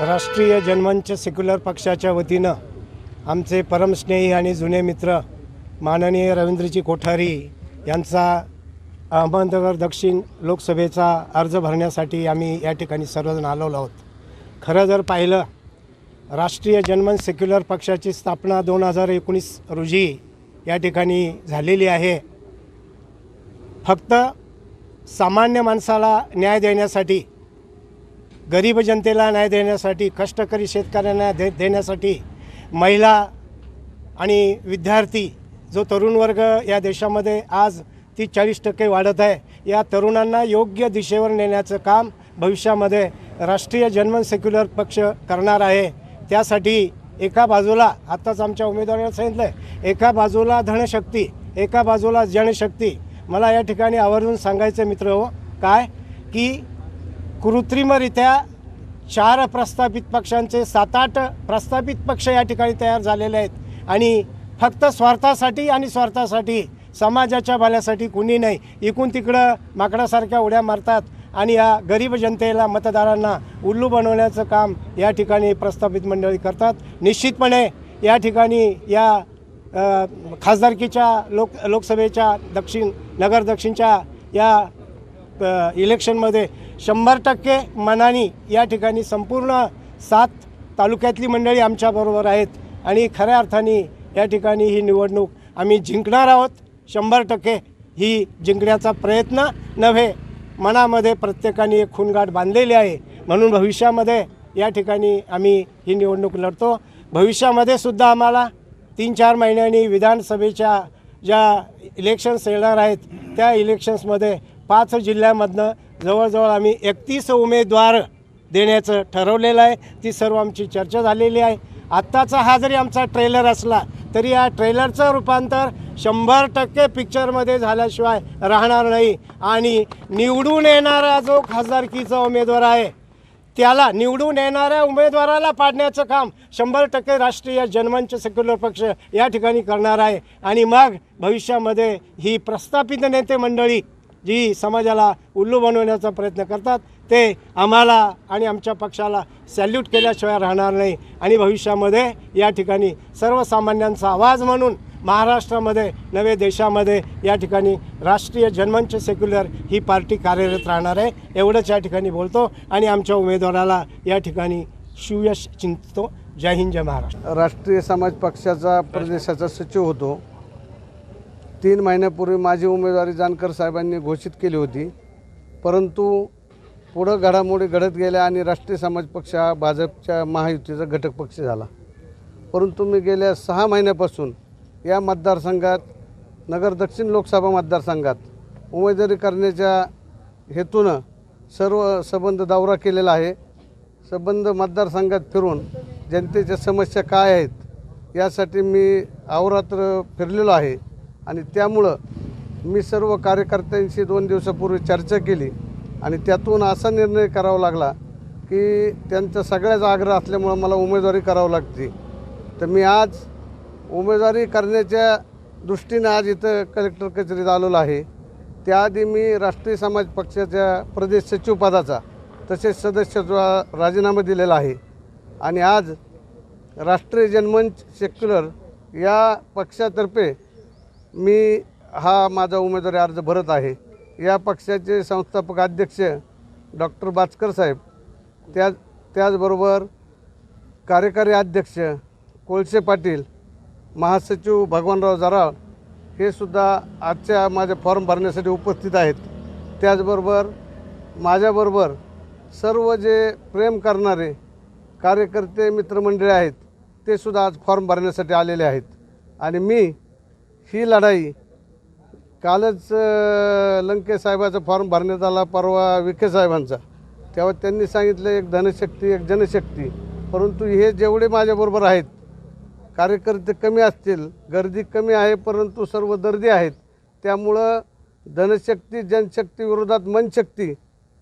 राष्ट्रीय जनमंच सेक्युलर पक्षाच्या वतीनं आमचे परमस्नेही आणि जुने मित्र माननीय रवींद्रजी कोठारी यांचा अहमदनगर दक्षिण लोकसभेचा अर्ज भरण्यासाठी आम्ही या ठिकाणी सर्वजण आलेलो आहोत. खरं जर पाहिलं राष्ट्रीय जनमन सेक्युलर पक्षाची स्थापना दोन हजार एकोणीस रोजी या ठिकाणी झालेली आहे. फक्त सामान्य माणसाला न्याय देण्यासाठी गरीब जनतेला न्याय देण्यासाठी कष्टकरी शेतकऱ्यांना दे देण्यासाठी महिला आणि विद्यार्थी जो तरुण वर्ग या देशामध्ये आज ती चाळीस टक्के वाढत आहे या तरुणांना योग्य दिशेवर नेण्याचं काम भविष्यामध्ये राष्ट्रीय जनमन सेक्युलर पक्ष करणार आहे. त्यासाठी एका बाजूला आत्ताच आमच्या उमेदवाराला सांगितलं आहे एका बाजूला धनशक्ती एका बाजूला जनशक्ती. मला या ठिकाणी आवर्जून सांगायचं मित्र हो काय? की कृत्रिमरित्या चार प्रस्थापित पक्षांचे सात आठ प्रस्थापित पक्ष या ठिकाणी तयार झालेले आहेत. आणि फक्त स्वार्थासाठी आणि स्वार्थासाठी समाजाच्या भल्यासाठी कुणी नाही. इकून तिकडं माकडासारख्या उड्या मारतात आणि या गरीब जनतेला मतदारांना उल्लू बनवण्याचं काम या ठिकाणी प्रस्थापित मंडळी करतात. निश्चितपणे या ठिकाणी या खासदारकीच्या लोक लोकसभेच्या दक्षिण नगर दक्षिणच्या या इलेक्शनमध्ये शंभर टक्के मनानी या ठिकाणी संपूर्ण सात तालुक्यातली मंडळी आमच्याबरोबर आहेत. आणि खऱ्या अर्थाने या ठिकाणी ही निवडणूक आम्ही जिंकणार आहोत. शंभर टक्के ही जिंकण्याचा प्रयत्न नव्हे मनामध्ये प्रत्येकाने एक खूनगाठ बांधलेली आहे. म्हणून भविष्यामध्ये या ठिकाणी आम्ही ही निवडणूक लढतो. भविष्यामध्ये सुद्धा आम्हाला तीन चार महिन्यांनी विधानसभेच्या ज्या इलेक्शन्स येणार आहेत त्या इलेक्शन्समध्ये पाच जिल्ह्यामधनं जवळजवळ आम्ही एकतीस उमेदवार देण्याचं ठरवलेलं आहे. ती सर्व आमची चर्चा झालेली आहे. आत्ताचा हा जरी आमचा ट्रेलर असला तरी या ट्रेलरचं रूपांतर शंभर टक्के पिक्चरमध्ये झाल्याशिवाय राहणार नाही. आणि निवडून येणारा जो खासदारकीचा उमेदवार आहे त्याला निवडून येणाऱ्या उमेदवाराला पाडण्याचं काम शंभर टक्के राष्ट्रीय जनमंच सेक्युलर पक्ष या ठिकाणी करणार आहे. आणि मग भविष्यामध्ये ही प्रस्थापित नेते मंडळी जी समाजाला उल्लू बनवण्याचा प्रयत्न करतात ते आम्हाला आणि आमच्या पक्षाला सॅल्यूट केल्याशिवाय राहणार नाही. आणि भविष्यामध्ये या ठिकाणी सर्वसामान्यांचा आवाज म्हणून महाराष्ट्रामध्ये नवे देशामध्ये या ठिकाणी राष्ट्रीय जनमंच सेक्युलर ही पार्टी कार्यरत राहणार आहे. एवढंच या ठिकाणी बोलतो आणि आमच्या उमेदवाराला या ठिकाणी शिवयश चिंततो. जय हिंद जय महाराष्ट्र. राष्ट्रीय समाज पक्षाचा प्रदेशाचा सचिव होतो. तीन महिन्यापूर्वी माझी उमेदवारी जानकर साहेबांनी घोषित केली होती. परंतु पुढं घडामोडी घडत गेल्या आणि राष्ट्रीय समाज पक्ष हा भाजपच्या महायुतीचा घटक पक्ष झाला. परंतु मी गेल्या सहा महिन्यापासून या मतदारसंघात नगर दक्षिण लोकसभा मतदारसंघात उमेदवारी करण्याच्या हेतूनं सर्व संबंध दौरा केलेला आहे. संबंध मतदारसंघात फिरून जनतेच्या समस्या काय आहेत यासाठी मी अहोरात्र फिरलेलो आहे. आणि त्यामुळं मी सर्व कार्यकर्त्यांशी दोन दिवसापूर्वी चर्चा केली आणि त्यातून असा निर्णय करावा लागला की त्यांचा सगळ्याच आग्रह असल्यामुळं मला उमेदवारी करावी लागते. तर मी आज उमेदवारी करण्याच्या दृष्टीने आज इथं कलेक्टर कचेरीत आलेलो आहे. त्याआधी मी राष्ट्रीय समाज पक्षाच्या प्रदेश सचिवपदाचा तसेच सदस्यत्व राजीनामा दिलेला आहे. आणि आज राष्ट्रीय जनमंच सेक्युलर या पक्षातर्फे मी हा माझा उमेदवारी अर्ज भरत आहे. या पक्षाचे संस्थापक अध्यक्ष डॉक्टर बाचकर साहेब त्या त्याचबरोबर कार्यकारी अध्यक्ष कोळसे पाटील महासचिव भगवानराव जराळ हे सुद्धा आजच्या माझ्या फॉर्म भरण्यासाठी उपस्थित आहेत. त्याचबरोबर माझ्याबरोबर सर्व जे प्रेम करणारे कार्यकर्ते मित्रमंडळी आहेत ते सुद्धा आज फॉर्म भरण्यासाठी आलेले आहेत. आणि मी ही लढाई कालच लंकेसाहेबाचा लंके साहेबाचा फॉर्म भरण्यात आला परवा विखे साहेबांचा. तेव्हा त्यांनी सांगितलं एक धनशक्ती एक जनशक्ती. परंतु हे जेवढे माझ्याबरोबर आहेत कार्यकर्ते कमी असतील गर्दी कमी आहे परंतु सर्व दर्दी आहेत त्यामुळं धनशक्ती जनशक्ती विरोधात मनशक्ती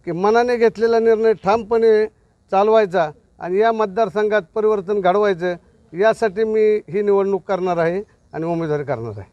की मनाने घेतलेला निर्णय ठामपणे चालवायचा आणि या मतदारसंघात परिवर्तन घडवायचं यासाठी मी ही निवडणूक करणार आहे आणि उमेदवारी करणार आहे.